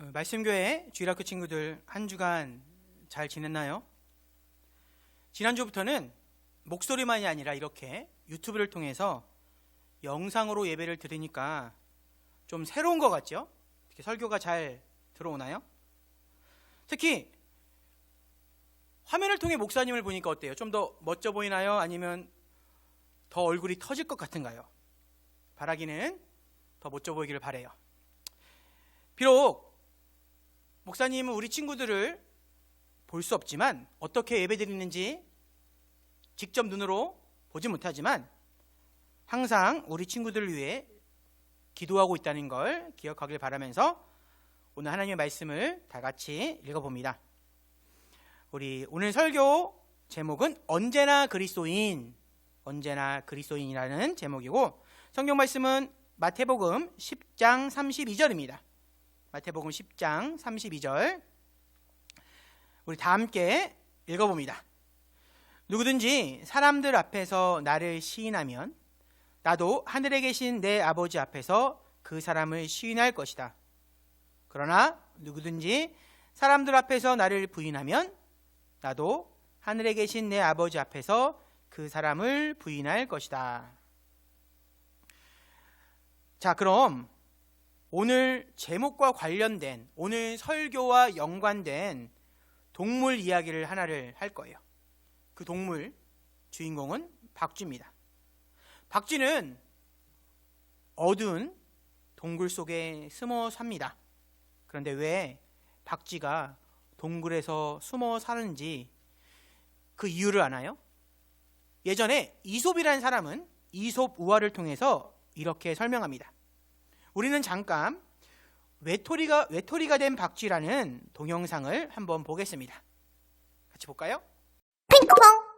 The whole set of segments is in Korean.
어, 말씀교회 주일학교 친구들 한 주간 잘 지냈나요? 지난주부터는 목소리만이 아니라 이렇게 유튜브를 통해서 영상으로 예배를 들으니까 좀 새로운 것 같죠? 이렇게 설교가 잘 들어오나요? 특히 화면을 통해 목사님을 보니까 어때요? 좀 더 멋져 보이나요? 아니면 더 얼굴이 터질 것 같은가요? 바라기는 더 멋져 보이기를 바래요. 비록 목사님은 우리 친구들을 볼 수 없지만 어떻게 예배 드리는지 직접 눈으로 보지 못하지만 항상 우리 친구들을 위해 기도하고 있다는 걸 기억하길 바라면서 오늘 하나님의 말씀을 다 같이 읽어봅니다. 우리 오늘 설교 제목은 언제나 그리스도인, 언제나 그리스도인이라는 제목이고 성경 말씀은 마태복음 10장 32절입니다. 마태복음 10장 32절. 우리 다 함께 읽어봅니다. 누구든지 사람들 앞에서 나를 시인하면 나도 하늘에 계신 내 아버지 앞에서 그 사람을 시인할 것이다. 그러나 누구든지 사람들 앞에서 나를 부인하면 나도 하늘에 계신 내 아버지 앞에서 그 사람을 부인할 것이다. 자, 그럼 오늘 제목과 관련된 오늘 설교와 연관된 동물 이야기를 하나를 할 거예요. 그 동물 주인공은 박쥐입니다. 박쥐는 어두운 동굴 속에 숨어 삽니다. 그런데 왜 박쥐가 동굴에서 숨어 사는지 그 이유를 아나요? 예전에 이솝이라는 사람은 이솝 우화를 통해서 이렇게 설명합니다. 우리는 잠깐 외톨이가 외톨이가 된 박쥐라는 동영상을 한번 보겠습니다. 같이 볼까요? 핑크퐁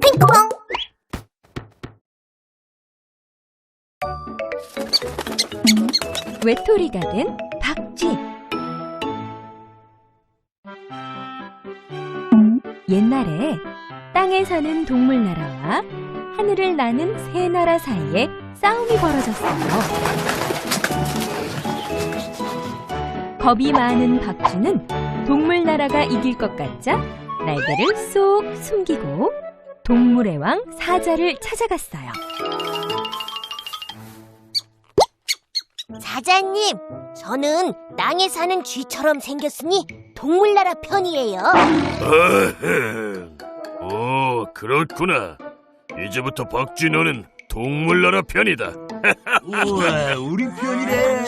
핑크퐁 외톨이가 된 박쥐. 옛날에 땅에 사는 동물 나라와 하늘을 나는 새 나라 사이에 싸움이 벌어졌어요. 겁이 많은 박쥐는 동물 나라가 이길 것 같자 날개를 쏙 숨기고 동물의 왕 사자를 찾아갔어요. 사자님 저는 땅에 사는 쥐처럼 생겼으니 동물나라 편이에요 어흥. 오, 그렇구나. 이제부터 박쥐 너는 동물나라 편이다. 우와, 우리 편이래.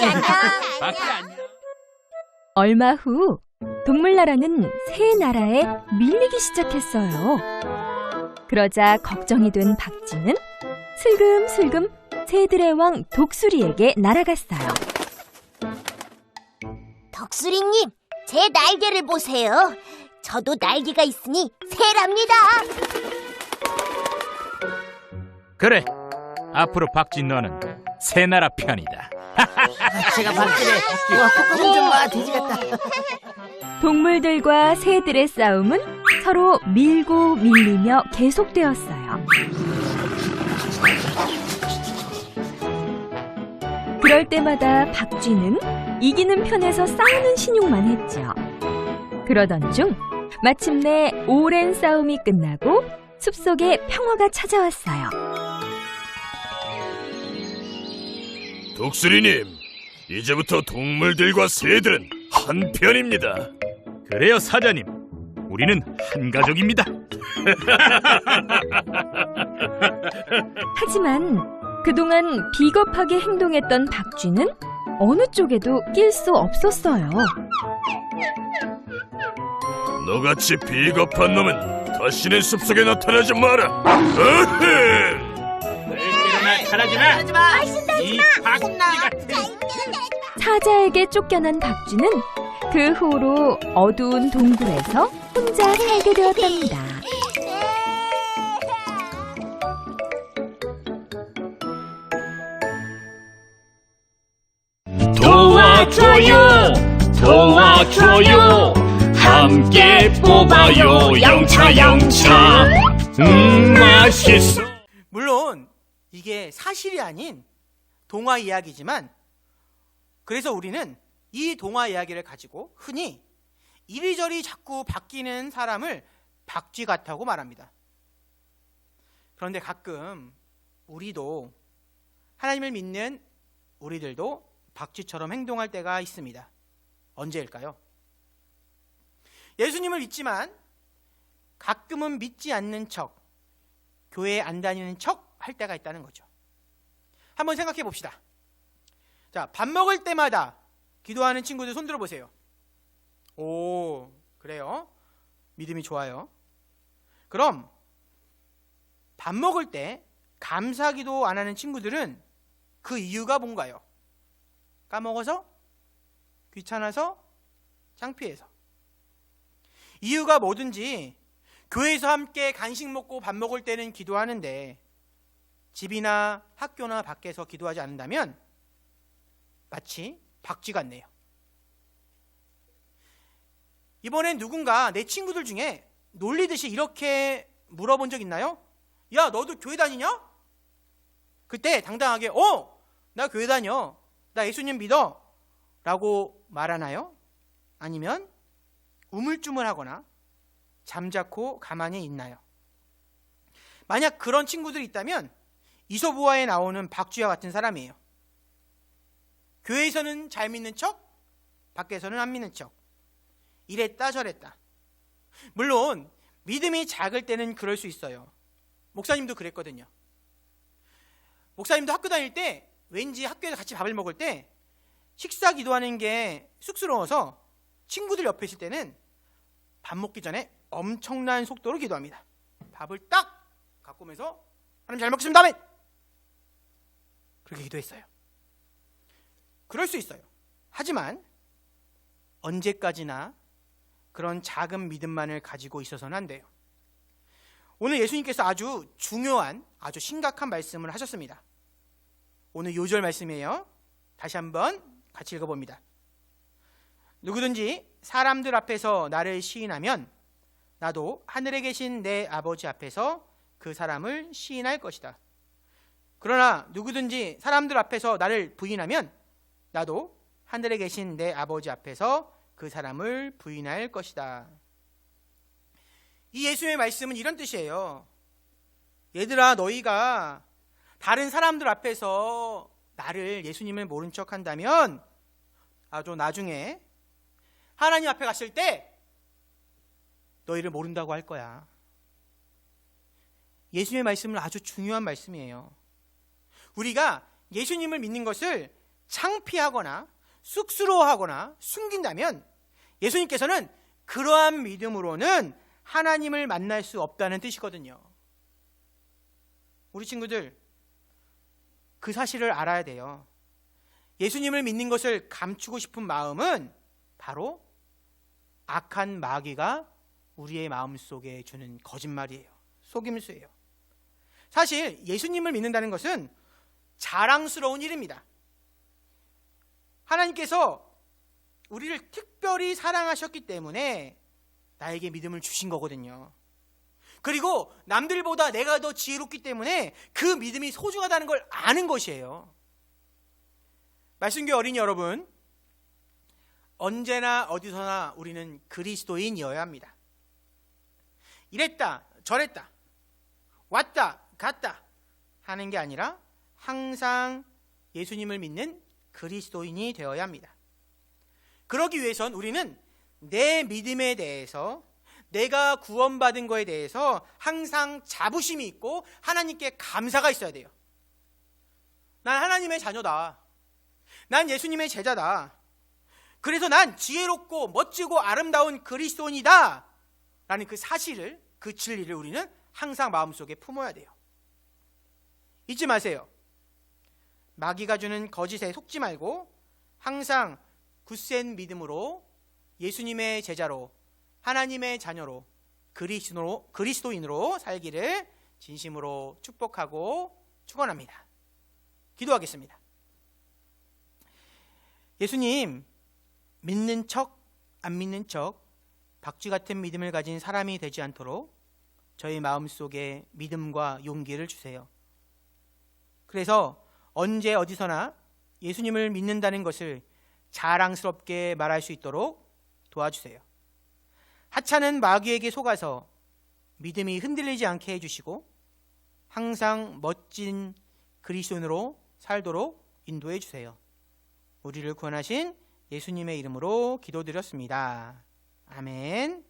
얼마 후 동물나라는 새 나라에 밀리기 시작했어요. 그러자 걱정이 된 박쥐는 슬금슬금 새들의 왕 독수리에게 날아갔어요. 덕수리님 제 날개를 보세요 저도 날개가 있으니 새랍니다 그래. 앞으로 박쥐 너는 새 나라 편이다. 제가 박쥐래. 와, 코코는 좀 봐, 돼지 같다. 동물들과 새들의 싸움은 서로 밀고 밀리며 계속되었어요. 그럴 때마다 박쥐는 이기는 편에서 싸우는 신용만 했죠. 그러던 중 마침내 오랜 싸움이 끝나고 숲속에 평화가 찾아왔어요. 독수리님, 이제부터 동물들과 새들은 한 편입니다. 그래요, 사자님. 우리는 한 가족입니다. 하지만 그동안 비겁하게 행동했던 박쥐는 어느 쪽에도 낄 수 없었어요. 너같이 비겁한 놈은 다시는 숲속에 나타나지 마라. 어흥! 사라지마. 이 박쥐 같은. 사자에게 쫓겨난 박쥐는 그 후로 어두운 동굴에서 혼자 살게 되었답니다. 도와줘요 도와줘요 함께 뽑아요 영차 영차 음 맛있어 물론 이게 사실이 아닌 동화 이야기지만 그래서 우리는 이 동화 이야기를 가지고 흔히 이리저리 자꾸 바뀌는 사람을 박쥐 같다고 말합니다. 그런데 가끔 우리도 하나님을 믿는 우리들도 박쥐처럼 행동할 때가 있습니다. 언제일까요? 예수님을 믿지만 가끔은 믿지 않는 척, 교회에 안 다니는 척 할 때가 있다는 거죠. 한번 생각해 봅시다. 자, 밥 먹을 때마다 기도하는 친구들 손 들어 보세요. 오, 그래요? 믿음이 좋아요. 그럼 밥 먹을 때 감사 기도 안 하는 친구들은 그 이유가 뭔가요? 까먹어서? 귀찮아서? 창피해서? 이유가 뭐든지 교회에서 함께 간식 먹고 밥 먹을 때는 기도하는데 집이나 학교나 밖에서 기도하지 않는다면 마치 박쥐 같네요. 이번엔 누군가 내 친구들 중에 놀리듯이 이렇게 물어본 적 있나요? 야, 너도 교회 다니냐? 그때 당당하게, 어, 나 교회 다녀. 나 예수님 믿어. 라고 말하나요? 아니면 우물쭈물하거나 잠자코 가만히 있나요? 만약 그런 친구들이 있다면 이소부화에 나오는 박쥐와 같은 사람이에요. 교회에서는 잘 믿는 척, 밖에서는 안 믿는 척. 이랬다 저랬다. 물론 믿음이 작을 때는 그럴 수 있어요. 목사님도 그랬거든요. 목사님도 학교 다닐 때 왠지 학교에서 같이 밥을 먹을 때 식사 기도하는 게 쑥스러워서 친구들 옆에 있을 때는 밥 먹기 전에 엄청난 속도로 기도합니다. 밥을 딱 오면서 하나님 잘 먹겠습니다. 그렇게 기도했어요. 그럴 수 있어요. 하지만 언제까지나 그런 작은 믿음만을 가지고 있어서는 안 돼요. 오늘 예수님께서 아주 중요한, 아주 심각한 말씀을 하셨습니다. 오늘 요절 말씀이에요. 다시 한번 같이 읽어봅니다. 누구든지 사람들 앞에서 나를 시인하면 나도 하늘에 계신 내 아버지 앞에서 그 사람을 시인할 것이다. 그러나 누구든지 사람들 앞에서 나를 부인하면 나도 하늘에 계신 내 아버지 앞에서 그 사람을 부인할 것이다. 이 예수의 말씀은 이런 뜻이에요. 얘들아, 너희가 다른 사람들 앞에서 나를 예수님을 모른 척 한다면 아주 나중에 하나님 앞에 갔을 때 너희를 모른다고 할 거야. 예수님의 말씀은 아주 중요한 말씀이에요. 우리가 예수님을 믿는 것을 창피하거나 쑥스러워하거나 숨긴다면 예수님께서는 그러한 믿음으로는 하나님을 만날 수 없다는 뜻이거든요. 우리 친구들, 그 사실을 알아야 돼요. 예수님을 믿는 것을 감추고 싶은 마음은 바로 악한 마귀가 우리의 마음 속에 주는 거짓말이에요. 속임수예요. 사실 예수님을 믿는다는 것은 자랑스러운 일입니다. 하나님께서 우리를 특별히 사랑하셨기 때문에 나에게 믿음을 주신 거거든요. 그리고 남들보다 내가 더 지혜롭기 때문에 그 믿음이 소중하다는 걸 아는 것이에요. 말씀교 어린이 여러분, 언제나 어디서나 우리는 그리스도인이어야 합니다. 이랬다, 저랬다, 왔다, 갔다 하는 게 아니라 항상 예수님을 믿는 그리스도인이 되어야 합니다. 그러기 위해선 우리는 내 믿음에 대해서 내가 구원받은 거에 대해서 항상 자부심이 있고 하나님께 감사가 있어야 돼요. 난 하나님의 자녀다. 난 예수님의 제자다. 그래서 난 지혜롭고 멋지고 아름다운 그리스도인이다. 라는 그 사실을, 그 진리를 우리는 항상 마음속에 품어야 돼요. 잊지 마세요. 마귀가 주는 거짓에 속지 말고 항상 굳센 믿음으로 예수님의 제자로 하나님의 자녀로 그리스도로, 그리스도인으로 살기를 진심으로 축복하고 축원합니다. 기도하겠습니다. 예수님 믿는 척, 안 믿는 척, 박쥐 같은 믿음을 가진 사람이 되지 않도록 저희 마음 속에 믿음과 용기를 주세요. 그래서 언제 어디서나 예수님을 믿는다는 것을 자랑스럽게 말할 수 있도록 도와주세요. 하찮은 마귀에게 속아서 믿음이 흔들리지 않게 해주시고 항상 멋진 그리스도인으로 살도록 인도해 주세요. 우리를 구원하신 예수님의 이름으로 기도드렸습니다. 아멘.